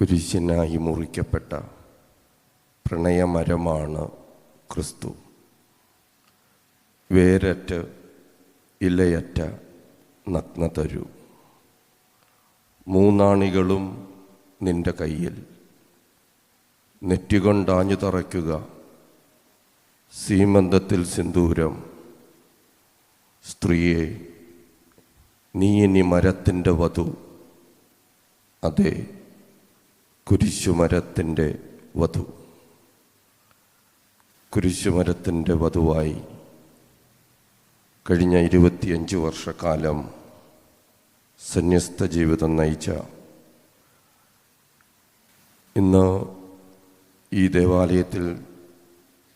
കുരിശിനായി മുറിക്കപ്പെട്ട പ്രണയമരമാണ് ക്രിസ്തു. വേരറ്റ് ഇലയറ്റ നഗ്നതരു. മൂന്നാണികളും നിന്റെ കയ്യിൽ. നെറ്റികൊണ്ടാഞ്ഞു തറയ്ക്കുക. സീമന്തത്തിൽ സിന്ദൂരം. സ്ത്രീയെ നീ ഇനി മരത്തിന്റെ വധു. അതെ കുരിശുമരത്തിന്റെ വധു. കുരിശുമരത്തിന്റെ വധുവായി കഴിഞ്ഞ ഇരുപത്തിയഞ്ച് വർഷക്കാലം സന്യസ്ത ജീവിതം നയിച്ച ഇന്ന് ഈ ദേവാലയത്തിൽ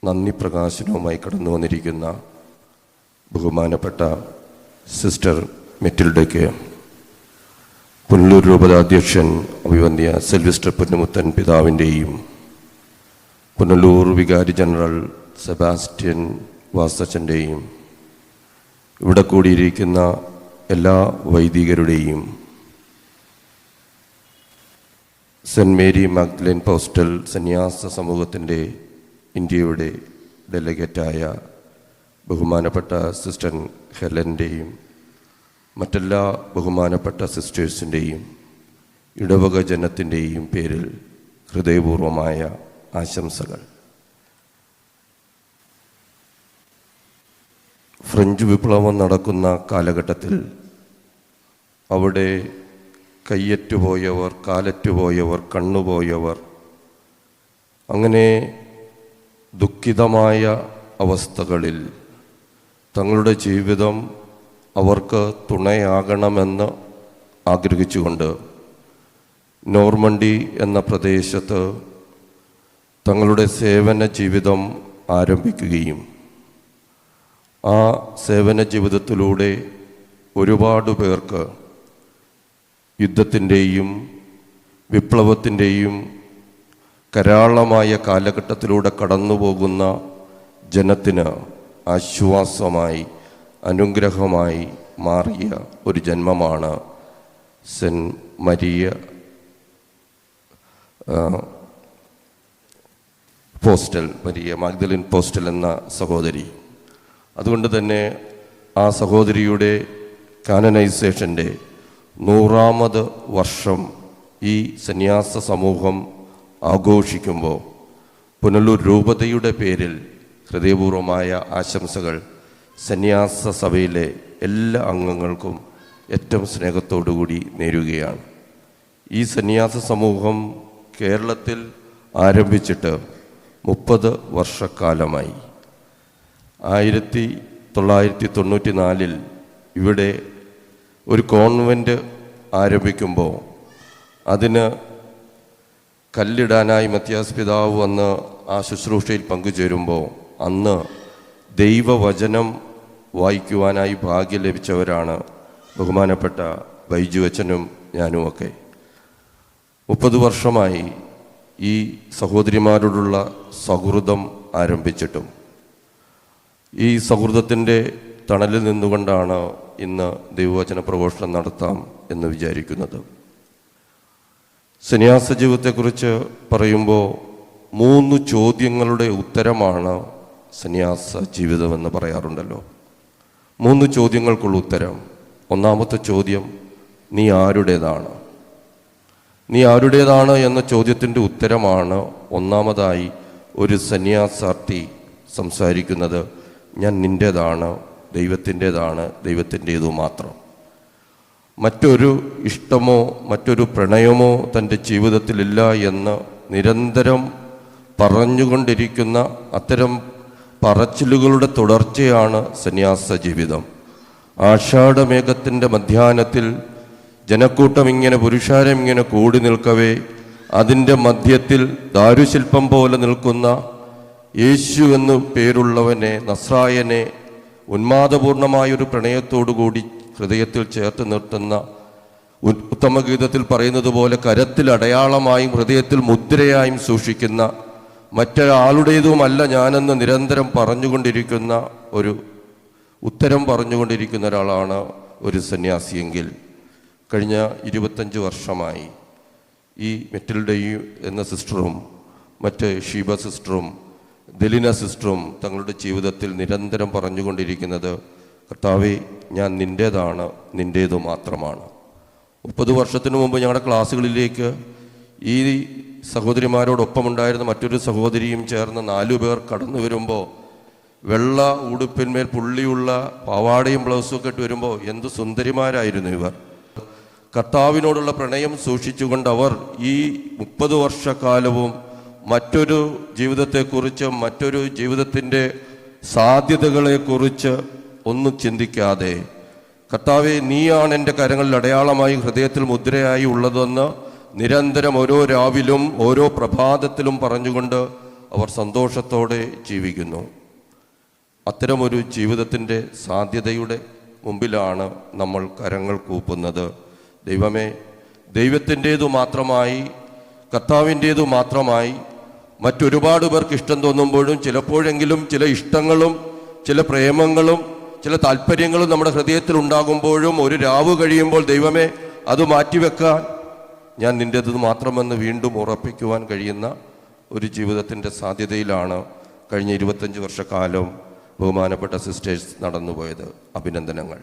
നന്ദി പ്രകാശനവുമായി കടന്നു വന്നിരിക്കുന്ന ബഹുമാനപ്പെട്ട സിസ്റ്റർ മെറ്റിൽഡയ്ക്ക് പുനലൂർ രൂപതാധ്യക്ഷൻ അഭിവന്ധ്യ സെൽവിസ്റ്റർ പുന്നമുത്തൻ പിതാവിന്റെയും പുനലൂർ വികാരി ജനറൽ സെബാസ്റ്റ്യൻ വാസച്ചന്റെയും ഇവിടെ കൂടിയിരിക്കുന്ന എല്ലാ വൈദികരുടെയും സെന്റ് മേരി മാഗ്ദലൻ പോസ്റ്റൽ സന്യാസ സമൂഹത്തിന്റെ ഇന്ത്യയുടെ ഡെലഗേറ്റായ ബഹുമാനപ്പെട്ട സിസ്റ്റർ ഹെലന്റെയും മറ്റെല്ലാ ബഹുമാനപ്പെട്ട സിസ്റ്റേഴ്സിന്റെയും ഇടവക ജനത്തിന്റെയും പേരിൽ ഹൃദയപൂർവമായ ആശംസകൾ. ഫ്രഞ്ച് വിപ്ലവം നടക്കുന്ന കാലഘട്ടത്തിൽ അവിടെ കയ്യറ്റുപോയവർ കാലറ്റുപോയവർ കണ്ണുപോയവർ അങ്ങനെ ദുഃഖിതമായ അവസ്ഥകളിൽ തങ്ങളുടെ ജീവിതം അവർക്ക് തുണയാകണമെന്ന് ആഗ്രഹിച്ചുകൊണ്ട് നോർമണ്ടി എന്ന പ്രദേശത്ത് തങ്ങളുടെ സേവന ജീവിതം ആരംഭിക്കുകയും ആ സേവന ജീവിതത്തിലൂടെ ഒരുപാട് പേർക്ക് യുദ്ധത്തിന്റെയും വിപ്ലവത്തിന്റെയും കരാളമായ കാലഘട്ടത്തിലൂടെ കടന്നുപോകുന്ന ജനത്തിന് ആശ്വാസമായി. അനുഗ്രഹമായി മാറിയ ഒരു ജന്മമാണ് Saint Maria Postel Maria Magdalene Postel എന്ന സഹോദരി. അതുകൊണ്ട് തന്നെ ആ സഹോദരിയുടെ കാനനൈസേഷന്റെ നൂറാമത് വർഷം ഈ സന്യാസ സമൂഹം ആഘോഷിക്കുമ്പോൾ പുനലൂർ രൂപതയുടെ പേരിൽ ഹൃദയപൂർവമായ ആശംസകൾ സന്യാസ സഭയിലെ എല്ലാ അംഗങ്ങൾക്കും ഏറ്റവും സ്നേഹത്തോടുകൂടി നേരുകയാണ്. ഈ സന്യാസ സമൂഹം കേരളത്തിൽ ആരംഭിച്ചിട്ട് മുപ്പത് വർഷക്കാലമായി. ആയിരത്തി തൊള്ളായിരത്തി തൊണ്ണൂറ്റി നാലിൽ ഇവിടെ ഒരു കോൺവെന്റ് ആരംഭിക്കുമ്പോൾ അതിന് കല്ലിടാനായി മത്യാസ് പിതാവ് വന്ന് ആ ശുശ്രൂഷയിൽ പങ്കുചേരുമ്പോൾ അന്ന് ദൈവവചനം വായിക്കുവാനായി ഭാഗ്യം ലഭിച്ചവരാണ് ബഹുമാനപ്പെട്ട ബൈജു അച്ഛനും ഞാനുമൊക്കെ മുപ്പത് വർഷമായി ഈ സഹോദരിമാരോടുള്ള സൗഹൃദം ആരംഭിച്ചിട്ടും ഈ സൗഹൃദത്തിന്റെ തണലിൽ നിന്നുകൊണ്ടാണ് ഇന്ന് ദൈവവചന പ്രഘോഷണം നടത്താം എന്ന് വിചാരിക്കുന്നത്. സന്യാസ ജീവിതത്തെക്കുറിച്ച് പറയുമ്പോൾ മൂന്ന് ചോദ്യങ്ങളുടെ ഉത്തരമാണ് സന്യാസ ജീവിതമെന്ന് പറയാറുണ്ടല്ലോ. മൂന്ന് ചോദ്യങ്ങൾക്കുള്ള ഉത്തരം. ഒന്നാമത്തെ ചോദ്യം നീ ആരുടേതാണ്? നീ ആരുടേതാണ്? എന്ന ചോദ്യത്തിന്റെ ഉത്തരമാണ് ഒന്നാമതായി ഒരു സന്യാസാർത്ഥി സംസാരിക്കുന്നത്. ഞാൻ നിന്റേതാണ് ദൈവത്തിന്റേതാണ് ദൈവത്തിന്റേതു മാത്രം. മറ്റൊരു ഇഷ്ടമോ മറ്റൊരു പ്രണയമോ തന്റെ ജീവിതത്തിലില്ല എന്ന് നിരന്തരം പറഞ്ഞുകൊണ്ടിരിക്കുന്ന അത്തരം പറച്ചിലുകളുടെ തുടർച്ചയാണ് സന്യാസ ജീവിതം. ആഷാഢമേഘത്തിന്റെ മധ്യാഹ്നത്തിൽ ജനക്കൂട്ടം ഇങ്ങനെ പുരുഷാരം ഇങ്ങനെ കൂടി നിൽക്കവേ അതിന്റെ മധ്യത്തിൽ ദാരുശില്പം പോലെ നിൽക്കുന്ന യേശു എന്ന് പേരുള്ളവനെ നസ്രായനെ ഉന്മാദപൂർണമായൊരു പ്രണയത്തോടുകൂടി ഹൃദയത്തിൽ ചേർത്ത് നിർത്തുന്ന ഉത്തമഗീതത്തിൽ പറയുന്നത് പോലെ കരത്തിൽ അടയാളമായും ഹൃദയത്തിൽ മുദ്രയായും സൂക്ഷിക്കുന്ന മറ്റൊരാളുടേതുമല്ല ഞാനെന്ന് നിരന്തരം പറഞ്ഞുകൊണ്ടിരിക്കുന്ന ഒരു ഉത്തരം പറഞ്ഞുകൊണ്ടിരിക്കുന്ന ഒരാളാണ് ഒരു സന്യാസിയെങ്കിൽ. കഴിഞ്ഞ ഇരുപത്തഞ്ച് വർഷമായി ഈ മെറ്റിൽഡയും എന്ന സിസ്റ്ററും മറ്റ് ഷീബ സിസ്റ്ററും ദലിന സിസ്റ്ററും തങ്ങളുടെ ജീവിതത്തിൽ നിരന്തരം പറഞ്ഞുകൊണ്ടിരിക്കുന്നത് കർത്താവെ ഞാൻ നിന്റേതാണ് നിന്റേതു മാത്രമാണ്. മുപ്പത് വർഷത്തിന് മുമ്പ് ഞങ്ങളുടെ ക്ലാസ്സുകളിലേക്ക് ഈ സഹോദരിമാരോടൊപ്പം ഉണ്ടായിരുന്ന മറ്റൊരു സഹോദരിയും ചേർന്ന് നാലു പേർ കടന്നു വരുമ്പോൾ വെള്ള ഉടുപ്പിന്മേൽ പുള്ളിയുള്ള പാവാടയും ബ്ലൗസും ഒക്കെ ഇട്ട് വരുമ്പോൾ എന്ത് സുന്ദരിമാരായിരുന്നു ഇവർ. കർത്താവിനോടുള്ള പ്രണയം സൂക്ഷിച്ചുകൊണ്ട് അവർ ഈ മുപ്പത് വർഷക്കാലവും മറ്റൊരു ജീവിതത്തെക്കുറിച്ച് മറ്റൊരു ജീവിതത്തിന്റെ സാധ്യതകളെക്കുറിച്ച് ഒന്നും ചിന്തിക്കാതെ കർത്താവെ നീയാണ് എന്റെ കരങ്ങളിൽ അടയാളമായി ഹൃദയത്തിൽ മുദ്രയായി ഉള്ളതെന്ന് നിരന്തരം ഓരോ രാവിലും ഓരോ പ്രഭാതത്തിലും പറഞ്ഞുകൊണ്ട് അവർ സന്തോഷത്തോടെ ജീവിക്കുന്നു. അത്തരമൊരു ജീവിതത്തിന്റെ സാധ്യതയുടെ മുമ്പിലാണ് നമ്മൾ കരങ്ങൾ കൂപ്പുന്നത്. ദൈവമേ ദൈവത്തിന്റേതു മാത്രമായി കർത്താവിന്റേതു മാത്രമായി മറ്റൊരുപാട് പേർക്ക് ഇഷ്ടം തോന്നുമ്പോഴും ചിലപ്പോഴെങ്കിലും ചില ഇഷ്ടങ്ങളും ചില പ്രേമങ്ങളും ചില താല്പര്യങ്ങളും നമ്മുടെ ഹൃദയത്തിൽ ഉണ്ടാകുമ്പോഴും ഒരു രാവ് കഴിയുമ്പോൾ ദൈവമേ അത് മാറ്റിവെക്കാൻ ഞാൻ നിന്റേത് മാത്രമെന്ന് വീണ്ടും ഉറപ്പിക്കുവാൻ കഴിയുന്ന ഒരു ജീവിതത്തിന്റെ സാധ്യതയിലാണ് കഴിഞ്ഞ ഇരുപത്തഞ്ച് വർഷക്കാലം ബഹുമാനപ്പെട്ട സിസ്റ്റേഴ്സ് നടന്നുപോയത്. അഭിനന്ദനങ്ങൾ.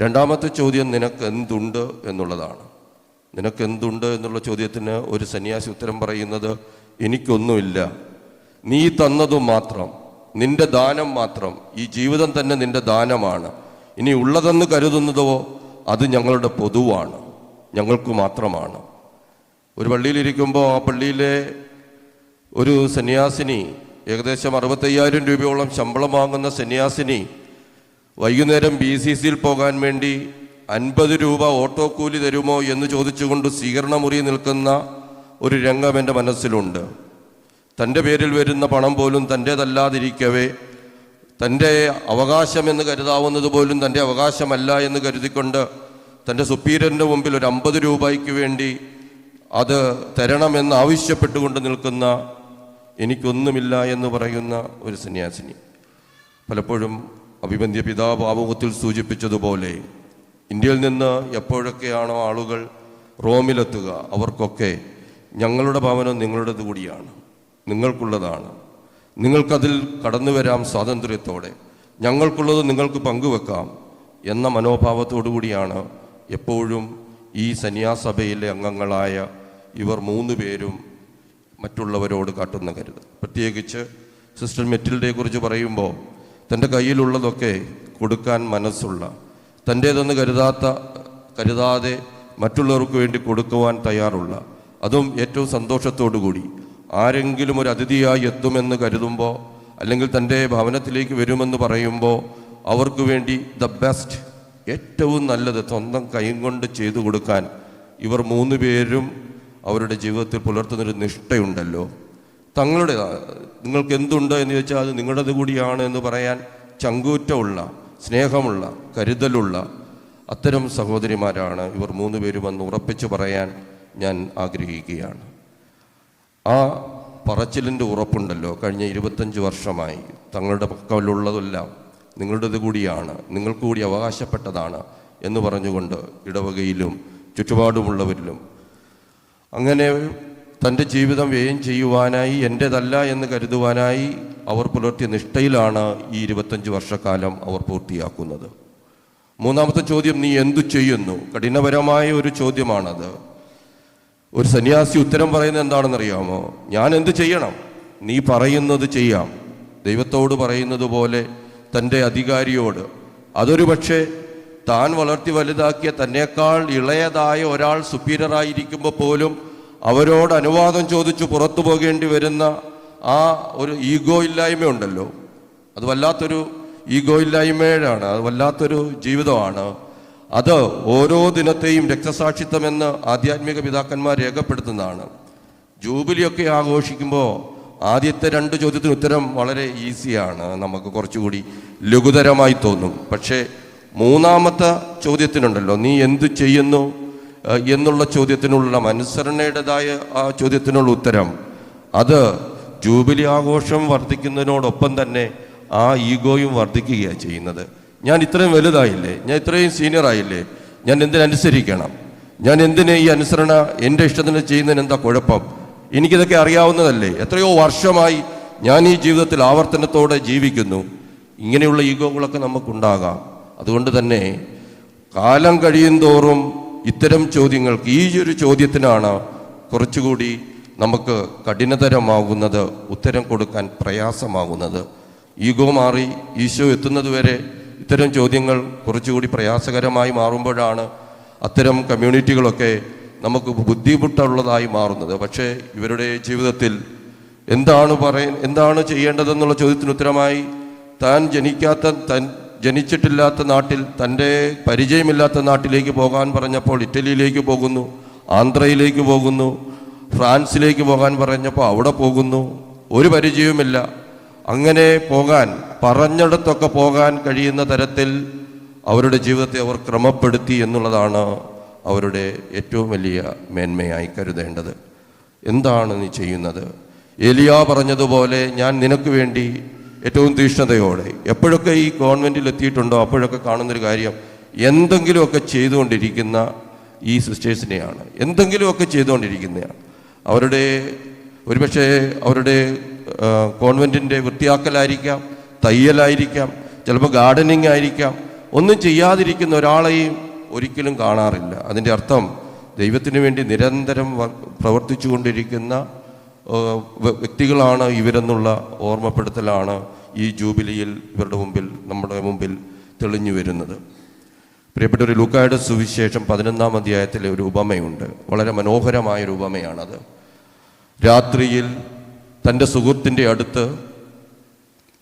രണ്ടാമത്തെ ചോദ്യം നിനക്ക് എന്തുണ്ട് എന്നുള്ളതാണ്. നിനക്ക് എന്തുണ്ട് എന്നുള്ള ചോദ്യത്തിന് ഒരു സന്യാസി ഉത്തരം പറയുന്നത് എനിക്കൊന്നുമില്ല. നീ തന്നതും മാത്രം. നിന്റെ ദാനം മാത്രം. ഈ ജീവിതം തന്നെ നിന്റെ ദാനമാണ്. ഇനി ഉള്ളതെന്ന് കരുതുന്നതോ അത് ഞങ്ങളുടെ പൊതുവാണ്. ഞങ്ങൾക്ക് മാത്രമാണ്. ഒരു പള്ളിയിലിരിക്കുമ്പോൾ ആ പള്ളിയിലെ ഒരു സന്യാസിനി ഏകദേശം അറുപത്തയ്യായിരം രൂപയോളം ശമ്പളം വാങ്ങുന്ന സന്യാസിനി വൈകുന്നേരം ബി സി സിയിൽ പോകാൻ വേണ്ടി അൻപത് രൂപ ഓട്ടോ കൂലി തരുമോ എന്ന് ചോദിച്ചുകൊണ്ട് സ്വീകരണമുറി നിൽക്കുന്ന ഒരു രംഗം എന്റെ മനസ്സിലുണ്ട്. തന്റെ പേരിൽ വരുന്ന പണം പോലും തന്റേതല്ലാതിരിക്കവേ തന്റെ അവകാശമെന്ന് കരുതാവുന്നത് പോലും തന്റെ അവകാശമല്ല എന്ന് കരുതിക്കൊണ്ട് തന്റെ സുപ്പീരിയറിന്റെ മുമ്പിൽ ഒരു അമ്പത് രൂപയ്ക്ക് വേണ്ടി അത് തരണമെന്ന് ആവശ്യപ്പെട്ടുകൊണ്ട് നിൽക്കുന്ന എനിക്കൊന്നുമില്ല എന്ന് പറയുന്ന ഒരു സന്യാസിനി പലപ്പോഴും അഭിബന്ധ്യ പിതാവ് ആമുഖത്തിൽ സൂചിപ്പിച്ചതുപോലെ ഇന്ത്യയിൽ നിന്ന് എപ്പോഴൊക്കെയാണോ ആളുകൾ റോമിലെത്തുക അവർക്കൊക്കെ ഞങ്ങളുടെ ഭവനം നിങ്ങളുടേത് കൂടിയാണ് നിങ്ങൾക്കുള്ളതാണ്. നിങ്ങൾക്കതിൽ കടന്നു വരാം സ്വാതന്ത്ര്യത്തോടെ. ഞങ്ങൾക്കുള്ളത് നിങ്ങൾക്ക് പങ്കുവെക്കാം എന്ന മനോഭാവത്തോടു കൂടിയാണ് എപ്പോഴും ഈ സന്യാസഭയിലെ അംഗങ്ങളായ ഇവർ മൂന്ന് പേരും മറ്റുള്ളവരോട് കാട്ടുന്ന കരുത്. പ്രത്യേകിച്ച് സിസ്റ്റർ മെറ്റിൽഡയെ കുറിച്ച് പറയുമ്പോൾ തന്റെ കയ്യിലുള്ളതൊക്കെ കൊടുക്കാൻ മനസ്സുള്ള തന്റേതെന്ന് കരുതാത്ത കരുതാതെ മറ്റുള്ളവർക്ക് വേണ്ടി കൊടുക്കുവാൻ തയ്യാറുള്ള അതും ഏറ്റവും സന്തോഷത്തോടു കൂടി ആരെങ്കിലും ഒരു അതിഥിയായി എത്തുമെന്ന് കരുതുമ്പോൾ അല്ലെങ്കിൽ തന്റെ ഭവനത്തിലേക്ക് വരുമെന്ന് പറയുമ്പോൾ അവർക്ക് വേണ്ടി ദ ബെസ്റ്റ് ഏറ്റവും നല്ലത് സ്വന്തം കൈയും കൊണ്ട് ചെയ്തു കൊടുക്കാൻ ഇവർ മൂന്ന് പേരും അവരുടെ ജീവിതത്തിൽ പുലർത്തുന്നൊരു നിഷ്ഠയുണ്ടല്ലോ. തങ്ങളുടെ നിങ്ങൾക്ക് എന്തുണ്ട് എന്ന് ചോദിച്ചാൽ അത് നിങ്ങളുടേത് കൂടിയാണ് എന്ന് പറയാൻ ചങ്കൂറ്റമുള്ള സ്നേഹമുള്ള കരുതലുള്ള അത്തരം സഹോദരിമാരാണ് ഇവർ മൂന്ന് പേരുമെന്ന് ഉറപ്പിച്ചു പറയാൻ ഞാൻ ആഗ്രഹിക്കുകയാണ്. ആ പറച്ചിലിന്റെ ഉറപ്പുണ്ടല്ലോ. കഴിഞ്ഞ ഇരുപത്തഞ്ച് വർഷമായി തങ്ങളുടെ പക്കലുള്ളതെല്ലാം നിങ്ങളുടേത് കൂടിയാണ് നിങ്ങൾക്ക് കൂടി അവകാശപ്പെട്ടതാണ് എന്ന് പറഞ്ഞുകൊണ്ട് ഇടവകയിലും ചുറ്റുപാടുമുള്ളവരിലും അങ്ങനെ തന്റെ ജീവിതം വ്യയം ചെയ്യുവാനായി എന്റെതല്ല എന്ന് കരുതുവാനായി അവർ പുലർത്തിയ നിഷ്ഠയിലാണ് ഈ ഇരുപത്തഞ്ച് വർഷക്കാലം അവർ പൂർത്തിയാക്കുന്നത്. മൂന്നാമത്തെ ചോദ്യം നീ എന്തു ചെയ്യുന്നു? കഠിനപരമായ ഒരു ചോദ്യമാണത്. ഒരു സന്യാസി ഉത്തരം പറയുന്നത് എന്താണെന്നറിയാമോ? ഞാൻ എന്ത് ചെയ്യണം? നീ പറയുന്നത് ചെയ്യാം. ദൈവത്തോട് പറയുന്നത് പോലെ തന്റെ അധികാരിയോട്. അതൊരു പക്ഷേ താൻ വളർത്തി വലുതാക്കിയ തന്നെക്കാൾ ഇളയതായ ഒരാൾ സുപ്പീരിയറായിരിക്കുമ്പോൾ പോലും അവരോട് അനുവാദം ചോദിച്ചു പുറത്തു പോകേണ്ടി വരുന്ന ആ ഒരു ഈഗോ ഇല്ലായ്മ ഉണ്ടല്ലോ അത് വല്ലാത്തൊരു ഈഗോ ഇല്ലായ്മയാണ് അത് വല്ലാത്തൊരു ജീവിതമാണ്. അത് ഓരോ ദിനത്തെയും രക്തസാക്ഷിത്വമെന്ന് ആധ്യാത്മിക പിതാക്കന്മാർ രേഖപ്പെടുത്തുന്നതാണ്. ജൂബിലിയൊക്കെ ആഘോഷിക്കുമ്പോൾ ആദ്യത്തെ രണ്ട് ചോദ്യത്തിന് ഉത്തരം വളരെ ഈസിയാണ്. നമുക്ക് കുറച്ചുകൂടി ലഘുതരമായി തോന്നും. പക്ഷേ മൂന്നാമത്തെ ചോദ്യത്തിനുണ്ടല്ലോ നീ എന്ത് ചെയ്യുന്നു? എന്നുള്ള ചോദ്യത്തിനുള്ള അനുസരണയുടേതായ ആ ചോദ്യത്തിനുള്ള ഉത്തരം അത് ജൂബിലി ആഘോഷം വർദ്ധിക്കുന്നതിനോടൊപ്പം തന്നെ ആ ഈഗോയും വർദ്ധിക്കുകയാണ് ചെയ്യുന്നത്. ഞാൻ ഇത്രയും വലുതായില്ലേ? ഞാൻ ഇത്രയും സീനിയർ ആയില്ലേ ഞാൻ എന്തിനനുസരിക്കണം? ഞാൻ എന്തിനെ ഈ അനുസരണ എന്റെ ഇഷ്ടത്തിന് ചെയ്യുന്നതിന് എന്താ കുഴപ്പം? എനിക്കിതൊക്കെ അറിയാവുന്നതല്ലേ? എത്രയോ വർഷമായി ഞാൻ ഈ ജീവിതത്തിൽ ആവർത്തനത്തോടെ ജീവിക്കുന്നു. ഇങ്ങനെയുള്ള ഈഗോകളൊക്കെ നമുക്കുണ്ടാകാം. അതുകൊണ്ട് തന്നെ കാലം കഴിയും തോറും ഇത്തരം ചോദ്യങ്ങൾക്ക് ഈ ഒരു ചോദ്യത്തിനാണ് കുറച്ചുകൂടി നമുക്ക് കഠിനതരമാകുന്നത് ഉത്തരം കൊടുക്കാൻ പ്രയാസമാകുന്നത്. ഈഗോ മാറി ഈശോ എത്തുന്നതുവരെ ഇത്തരം ചോദ്യങ്ങൾ കുറച്ചുകൂടി പ്രയാസകരമായി മാറുമ്പോഴാണ് അത്തരം കമ്മ്യൂണിറ്റികളൊക്കെ നമുക്ക് ബുദ്ധിമുട്ടുള്ളതായി മാറുന്നത്. പക്ഷേ ഇവരുടെ ജീവിതത്തിൽ എന്താണ് പറയ എന്താണ് ചെയ്യേണ്ടതെന്നുള്ള ചോദ്യത്തിന് ഉത്തരമായി താൻ ജനിക്കാത്ത തൻ ജനിച്ചിട്ടില്ലാത്ത നാട്ടിൽ തന്റെ പരിചയമില്ലാത്ത നാട്ടിലേക്ക് പോകാൻ പറഞ്ഞപ്പോൾ ഇറ്റലിയിലേക്ക് പോകുന്നു ആന്ധ്രയിലേക്ക് പോകുന്നു ഫ്രാൻസിലേക്ക് പോകാൻ പറഞ്ഞപ്പോൾ അവിടെ പോകുന്നു. ഒരു പരിചയവുമില്ല. അങ്ങനെ പോകാൻ പറഞ്ഞിടത്തൊക്കെ പോകാൻ കഴിയുന്ന തരത്തിൽ അവരുടെ ജീവിതത്തെ അവർ ക്രമപ്പെടുത്തി എന്നുള്ളതാണ് അവരുടെ ഏറ്റവും വലിയ മേന്മയായി കരുതേണ്ടത്. എന്താണ് നീ ചെയ്യുന്നത്? എലിയ പറഞ്ഞതുപോലെ ഞാൻ നിനക്ക് വേണ്ടി ഏറ്റവും തീഷ്ണതയോടെ എപ്പോഴൊക്കെ ഈ ഗവൺമെന്റിൽ എത്തിയിട്ടുണ്ടോ അപ്പോഴൊക്കെ കാണുന്നൊരു കാര്യം എന്തെങ്കിലുമൊക്കെ ചെയ്തുകൊണ്ടിരിക്കുന്ന ഈ സിസ്റ്റേഴ്സിനെയാണ് എന്തെങ്കിലുമൊക്കെ ചെയ്തുകൊണ്ടിരിക്കുന്നതാണ് അവരുടെ ഒരുപക്ഷെ അവരുടെ കോൺവെന്റിന്റെ വൃത്തിയാക്കലായിരിക്കാം തയ്യലായിരിക്കാം ചിലപ്പോൾ ഗാർഡനിങ് ആയിരിക്കാം. ഒന്നും ചെയ്യാതിരിക്കുന്ന ഒരാളെയും ഒരിക്കലും കാണാറില്ല. അതിന്റെ അർത്ഥം ദൈവത്തിന് വേണ്ടി നിരന്തരം പ്രവർത്തിച്ചു കൊണ്ടിരിക്കുന്ന വ്യക്തികളാണ് ഇവരെന്നുള്ള ഓർമ്മപ്പെടുത്തലാണ് ഈ ജൂബിലിയിൽ ഇവരുടെ മുമ്പിൽ നമ്മുടെ മുമ്പിൽ തെളിഞ്ഞു വരുന്നത്. പ്രിയപ്പെട്ട ഒരു ലൂക്കായുടെ സുവിശേഷം പതിനൊന്നാം അധ്യായത്തിലെ ഒരു ഉപമയുണ്ട്. വളരെ മനോഹരമായ ഒരു ഉപമയാണത്. രാത്രിയിൽ തന്റെ സുഹൃത്തിന്റെ അടുത്ത്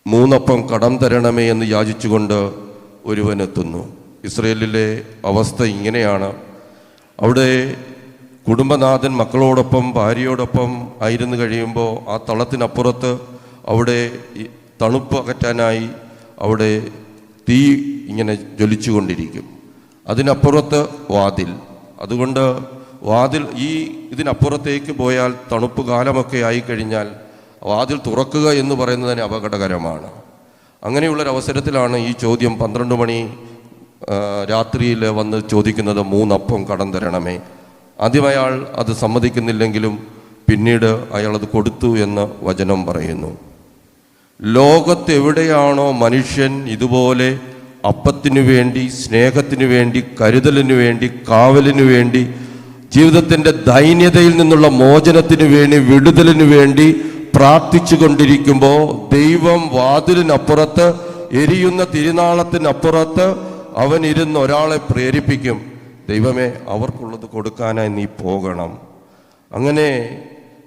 മൂന്നപ്പം കടം തരണമേ എന്ന് യാചിച്ചുകൊണ്ട് ഒരുവനെത്തുന്നു. ഇസ്രയേലിലെ അവസ്ഥ ഇങ്ങനെയാണ്. അവിടെ കുടുംബനാഥൻ മക്കളോടൊപ്പം ഭാര്യയോടൊപ്പം ആയിരുന്നു കഴിയുമ്പോൾ ആ തളത്തിനപ്പുറത്ത് അവിടെ തണുപ്പ് അകറ്റാനായി അവിടെ തീ ഇങ്ങനെ ജ്വലിച്ചുകൊണ്ടിരിക്കും. അതിനപ്പുറത്ത് വാതിൽ. അതുകൊണ്ട് വാതിൽ ഈ ഇതിനപ്പുറത്തേക്ക് പോയാൽ തണുപ്പ് കാലമൊക്കെ ആയിക്കഴിഞ്ഞാൽ വാതിൽ തുറക്കുക എന്ന് പറയുന്നതിന് അപകടകരമാണ്. അങ്ങനെയുള്ളൊരവസരത്തിലാണ് ഈ ചോദ്യം പന്ത്രണ്ട് മണി രാത്രിയിൽ വന്ന് ചോദിക്കുന്നത് മൂന്നപ്പം കടം തരണമേ. ആദ്യം അയാൾ അത് സമ്മതിക്കുന്നില്ലെങ്കിലും പിന്നീട് അയാളത് കൊടുത്തു എന്ന് വചനം പറയുന്നു. ലോകത്തെവിടെയാണോ മനുഷ്യൻ ഇതുപോലെ അപ്പത്തിനു വേണ്ടി സ്നേഹത്തിനു വേണ്ടി കരുതലിനു വേണ്ടി കാവലിനു വേണ്ടി ജീവിതത്തിന്റെ ദൈന്യതയിൽ നിന്നുള്ള മോചനത്തിനു വേണ്ടി വിടുതലിനു വേണ്ടി പ്രാർത്ഥിച്ചു കൊണ്ടിരിക്കുമ്പോൾ ദൈവം വാതിലിനപ്പുറത്ത് എരിയുന്ന തിരുനാളത്തിനപ്പുറത്ത് അവൻ ഇരുന്ന് ഒരാളെ പ്രേരിപ്പിക്കും. ദൈവമേ അവർക്കുള്ളത് കൊടുക്കാനായി നീ പോകണം. അങ്ങനെ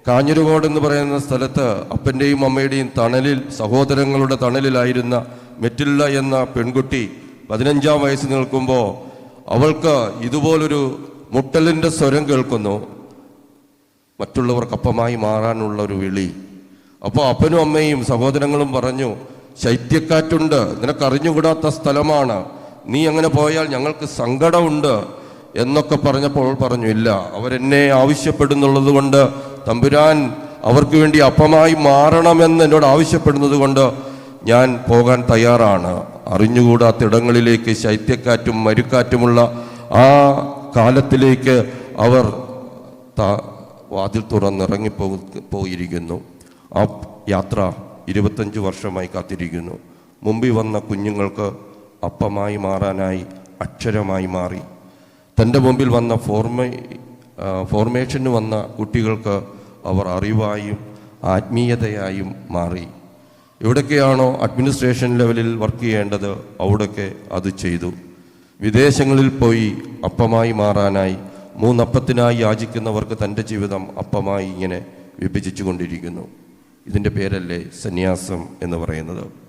കാഞ്ഞിരുകോട് എന്ന് പറയുന്ന സ്ഥലത്ത് അപ്പന്റെയും അമ്മയുടെയും തണലിൽ സഹോദരങ്ങളുടെ തണലിലായിരുന്ന മെറ്റില്ല എന്ന പെൺകുട്ടി പതിനഞ്ചാം വയസ്സ് നിൽക്കുമ്പോൾ അവൾക്ക് ഇതുപോലൊരു മുട്ടലിന്റെ സ്വരം കേൾക്കുന്നു. മറ്റുള്ളവർക്ക് അപ്പമായി മാറാനുള്ള ഒരു വിളി. അപ്പോൾ അപ്പനും അമ്മയും സഹോദരങ്ങളും പറഞ്ഞു ശൈത്യക്കാറ്റുണ്ട്. നിനക്കറിഞ്ഞുകൂടാത്ത സ്ഥലമാണ്. നീ അങ്ങനെ പോയാൽ ഞങ്ങൾക്ക് സങ്കടമുണ്ട് എന്നൊക്കെ പറഞ്ഞപ്പോൾ പറഞ്ഞു ഇല്ല അവരെന്നെ ആവശ്യപ്പെടുന്നുള്ളത് കൊണ്ട് തമ്പുരാൻ അവർക്ക് വേണ്ടി അപ്പമായി മാറണമെന്ന് എന്നോട് ആവശ്യപ്പെടുന്നത് കൊണ്ട് ഞാൻ പോകാൻ തയ്യാറാണ്. അറിഞ്ഞുകൂടാത്ത ഇടങ്ങളിലേക്ക് ശൈത്യക്കാറ്റും മരുക്കാറ്റുമുള്ള ആ കാലത്തിലേക്ക് അവർ വാതിൽ തുറന്നിറങ്ങിപ്പോ പോയിരിക്കുന്നു. ആ യാത്ര ഇരുപത്തഞ്ച് വർഷമായി കാത്തിരിക്കുന്നു. മുമ്പിൽ വന്ന കുഞ്ഞുങ്ങൾക്ക് അപ്പമായി മാറാനായി അക്ഷരമായി മാറി. തന്റെ മുമ്പിൽ വന്ന ഫോർമേ ഫോർമേഷന് വന്ന കുട്ടികൾക്ക് അവർ അറിവായും ആത്മീയതയായും മാറി. എവിടൊക്കെയാണോ അഡ്മിനിസ്ട്രേഷൻ ലെവലിൽ വർക്ക് ചെയ്യേണ്ടത് അവിടൊക്കെ അത് ചെയ്തു. വിദേശങ്ങളിൽ പോയി അപ്പമായി മാറാനായി മൂന്നപ്പത്തിനായി യാചിക്കുന്നവർക്ക് തന്റെ ജീവിതം അപ്പമായി ഇങ്ങനെ വിഭജിച്ചു കൊണ്ടിരിക്കുന്നു ഇതിന്റെ പേരല്ലേ സന്യാസം എന്ന് പറയുന്നത്.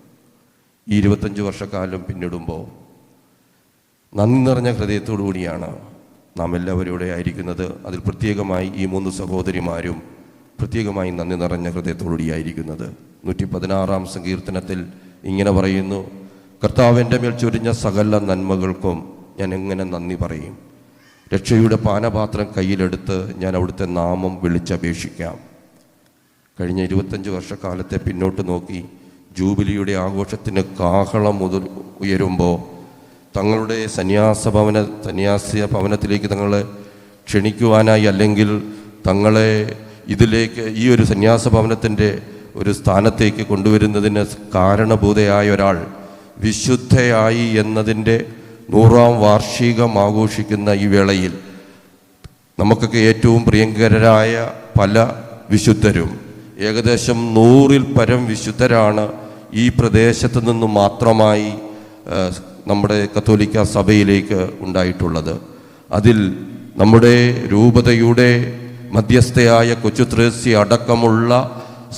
ഈ ഇരുപത്തഞ്ച് വർഷക്കാലം പിന്നിടുമ്പോൾ നന്ദി നിറഞ്ഞ ഹൃദയത്തോടു കൂടിയാണ് നാം എല്ലാവരും ഇവിടെ ആയിരിക്കുന്നത്. അതിൽ പ്രത്യേകമായി ഈ മൂന്ന് സഹോദരിമാരും പ്രത്യേകമായി നന്ദി നിറഞ്ഞ ഹൃദയത്തോടുകൂടിയായിരിക്കുന്നത് നൂറ്റി പതിനാറാം സങ്കീർത്തനത്തിൽ ഇങ്ങനെ പറയുന്നു കർത്താവിന്റെ മേൽ ചൊരിഞ്ഞ സകല നന്മകൾക്കും ഞാൻ എങ്ങനെ നന്ദി പറയും? രക്ഷയുടെ പാനപാത്രം കയ്യിലെടുത്ത് ഞാൻ അവിടുത്തെ നാമം വിളിച്ചപേക്ഷിക്കാം. കഴിഞ്ഞ ഇരുപത്തഞ്ച് വർഷക്കാലത്തെ പിന്നോട്ട് നോക്കി ജൂബിലിയുടെ ആഘോഷത്തിന് കാഹളം മുതൽ ഉയരുമ്പോൾ തങ്ങളുടെ സന്യാസ ഭവന സന്യാസ ഭവനത്തിലേക്ക് തങ്ങളെ ക്ഷണിക്കുവാനായി അല്ലെങ്കിൽ തങ്ങളെ ഇതിലേക്ക് ഈ ഒരു സന്യാസ ഭവനത്തിന്റെ ഒരു സ്ഥാനത്തേക്ക് കൊണ്ടുവരുന്നതിന് കാരണഭൂതയായ ഒരാൾ വിശുദ്ധയായി എന്നതിന്റെ നൂറാം വാർഷികം ആഘോഷിക്കുന്ന ഈ വേളയിൽ നമുക്കൊക്കെ ഏറ്റവും പ്രിയങ്കരായ പല വിശുദ്ധരും ഏകദേശം നൂറിൽ പരം വിശുദ്ധരാണ് ഈ പ്രദേശത്ത് നിന്ന് മാത്രമായി നമ്മുടെ കത്തോലിക്ക സഭയിലേക്ക് ഉണ്ടായിട്ടുള്ളത്. അതിൽ നമ്മുടെ രൂപതയുടെ മധ്യസ്ഥയായ കൊച്ചു ത്രേസ്യ അടക്കമുള്ള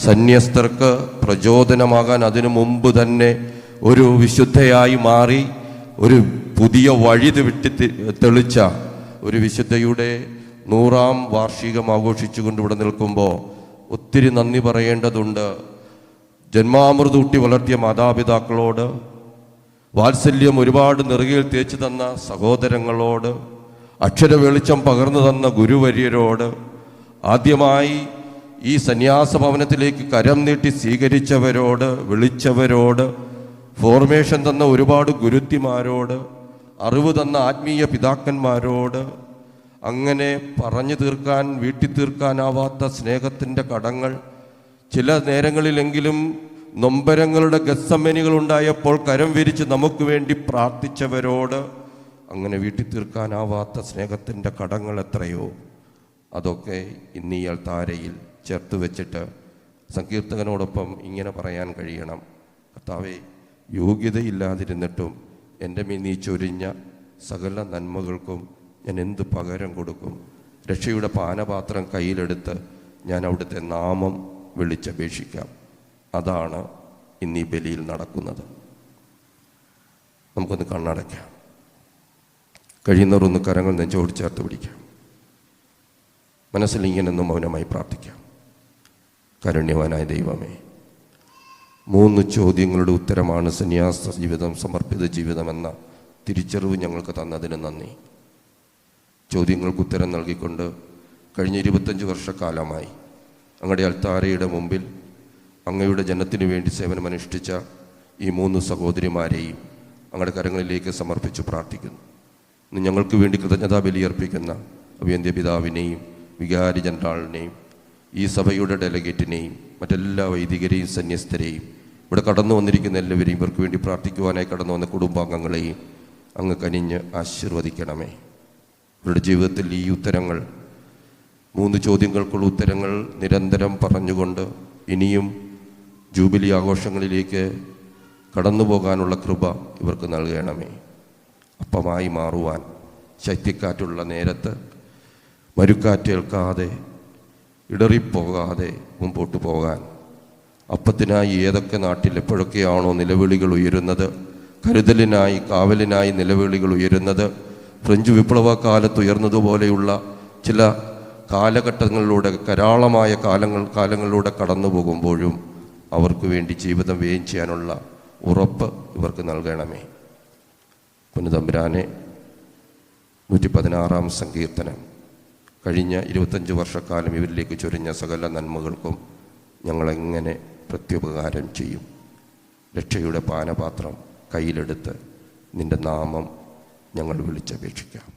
സന്യസ്തർക്ക് പ്രചോദനമാകാൻ അതിനു മുമ്പ് തന്നെ ഒരു വിശുദ്ധയായി മാറി ഒരു പുതിയ വഴി വിട്ടി തെളിച്ച ഒരു വിശുദ്ധയുടെ നൂറാം വാർഷികം ആഘോഷിച്ചുകൊണ്ട് ഇവിടെ നിൽക്കുമ്പോൾ ഒത്തിരി നന്ദി പറയേണ്ടതുണ്ട്. ജന്മാമൃത ഊട്ടി വളർത്തിയ മാതാപിതാക്കളോട് വാത്സല്യം ഒരുപാട് നെറുകയിൽ തേച്ചു തന്ന സഹോദരങ്ങളോട് അക്ഷര വെളിച്ചം പകർന്നു തന്ന ഗുരുവര്യരോട് ആദ്യമായി ഈ സന്യാസ ഭവനത്തിലേക്ക് കരം നീട്ടി സ്വീകരിച്ചവരോട് വിളിച്ചവരോട് ഫോർമേഷൻ തന്ന ഒരുപാട് ഗുരുത്തിമാരോട് അറിവ് തന്ന ആത്മീയ പിതാക്കന്മാരോട് അങ്ങനെ പറഞ്ഞു തീർക്കാൻ വീട്ടി തീർക്കാനാവാത്ത സ്നേഹത്തിന്റെ കടങ്ങൾ. ചില നേരങ്ങളിലെങ്കിലും നൊമ്പരങ്ങളുടെ ഗസമ്മനികൾ ഉണ്ടായപ്പോൾ കരം വിരിച്ച് നമുക്ക് വേണ്ടി പ്രാർത്ഥിച്ചവരോട് അങ്ങനെ വീട്ടി തീർക്കാനാവാത്ത സ്നേഹത്തിന്റെ കടങ്ങൾ എത്രയോ. അതൊക്കെ ഇന്ന് ഈ താരയിൽ ചേർത്ത് വെച്ചിട്ട് സങ്കീർത്തകനോടൊപ്പം ഇങ്ങനെ പറയാൻ കഴിയണം. കർത്താവെ യോഗ്യതയില്ലാതിരുന്നിട്ടും എന്റെ മീ നീ ചൊരിഞ്ഞ സകല നന്മകൾക്കും ഞാൻ എന്ത് പകരം കൊടുക്കും? രക്ഷയുടെ പാനപാത്രം കയ്യിലെടുത്ത് ഞാൻ അവിടുത്തെ നാമം വിളിച്ചപേക്ഷിക്കാം. അതാണ് ഇന്ന് ഈ ബലിയിൽ നടക്കുന്നത്. നമുക്കൊന്ന് കണ്ണടയ്ക്കാം. കഴിയുന്നവർ ഒന്ന് കരങ്ങൾ നെഞ്ചോട് ചേർത്ത് പിടിക്കാം. മനസ്സിൽ ഇങ്ങനെയൊന്നും മൗനമായി പ്രാർത്ഥിക്കാം. കരുണ്യവാനായ ദൈവമേ മൂന്ന് ചോദ്യങ്ങളുടെ ഉത്തരമാണ് സന്യാസ ജീവിതം സമർപ്പിത ജീവിതമെന്ന തിരിച്ചറിവ് ഞങ്ങൾക്ക് തന്നതിന് നന്ദി. ചോദ്യങ്ങൾക്ക് ഉത്തരം നൽകിക്കൊണ്ട് കഴിഞ്ഞ ഇരുപത്തഞ്ച് വർഷക്കാലമായി അങ്ങയുടെ അൽത്താരയുടെ മുമ്പിൽ അങ്ങയുടെ ജനത്തിനു വേണ്ടി സേവനമനുഷ്ഠിച്ച ഈ മൂന്ന് സഹോദരിമാരെയും അങ്ങയുടെ കരങ്ങളിലേക്ക് സമർപ്പിച്ച് പ്രാർത്ഥിക്കുന്നു. ഇന്ന് ഞങ്ങൾക്ക് വേണ്ടി കൃതജ്ഞതാ ബലിയർപ്പിക്കുന്ന അഭിയന്ത്യ പിതാവിനെയും വികാരി ജനറാളിനെയും ഈ സഭയുടെ ഡെലഗേറ്റിനെയും മറ്റെല്ലാ വൈദികരെയും സന്യസ്തരെയും ഇവിടെ കടന്നു വന്നിരിക്കുന്ന എല്ലാവരെയും ഇവർക്ക് വേണ്ടി പ്രാർത്ഥിക്കുവാനായി കടന്നു വന്ന കുടുംബാംഗങ്ങളെയും അങ്ങ് കനിഞ്ഞ് ആശീർവദിക്കണമേ. ഇവരുടെ ജീവിതത്തിൽ ഈ ഉത്തരങ്ങൾ മൂന്ന് ചോദ്യങ്ങൾക്കുള്ള ഉത്തരങ്ങൾ നിരന്തരം പറഞ്ഞുകൊണ്ട് ഇനിയും ജൂബിലി ആഘോഷങ്ങളിലേക്ക് കടന്നു പോകാനുള്ള കൃപ ഇവർക്ക് നൽകണമേ. അപ്പമായി മാറുവാൻ ശക്തിക്കാറ്റുള്ള നേരത്ത് മരുക്കാറ്റേൽക്കാതെ ഇടറിപ്പോകാതെ മുമ്പോട്ട് പോകാൻ. അപ്പത്തിനായി ഏതൊക്കെ നാട്ടിൽ എപ്പോഴൊക്കെയാണോ നിലവിളികൾ ഉയരുന്നത് കരുതലിനായി കാവലിനായി നിലവിളികൾ ഉയരുന്നത് ഫ്രഞ്ച് വിപ്ലവ കാലത്ത് ഉയർന്നതുപോലെയുള്ള ചില കാലഘട്ടങ്ങളിലൂടെ കരാളമായ കാലങ്ങൾ കാലങ്ങളിലൂടെ കടന്നു പോകുമ്പോഴും അവർക്ക് വേണ്ടി ജീവിതം വ്യയം ചെയ്യാനുള്ള ഉറപ്പ് ഇവർക്ക് നൽകണമേ. പുനതമ്പുരാനെ നൂറ്റി പതിനാറാം സങ്കീർത്തനം. കഴിഞ്ഞ ഇരുപത്തഞ്ച് വർഷക്കാലം ഇവരിലേക്ക് ചൊരിഞ്ഞ സകല നന്മകൾക്കും ഞങ്ങളെങ്ങനെ പ്രത്യുപകാരം ചെയ്യും? രക്ഷയുടെ പാനപാത്രം കയ്യിലെടുത്ത് നിന്റെ നാമം ഞങ്ങൾ വിളിച്ചപേക്ഷിക്കാം.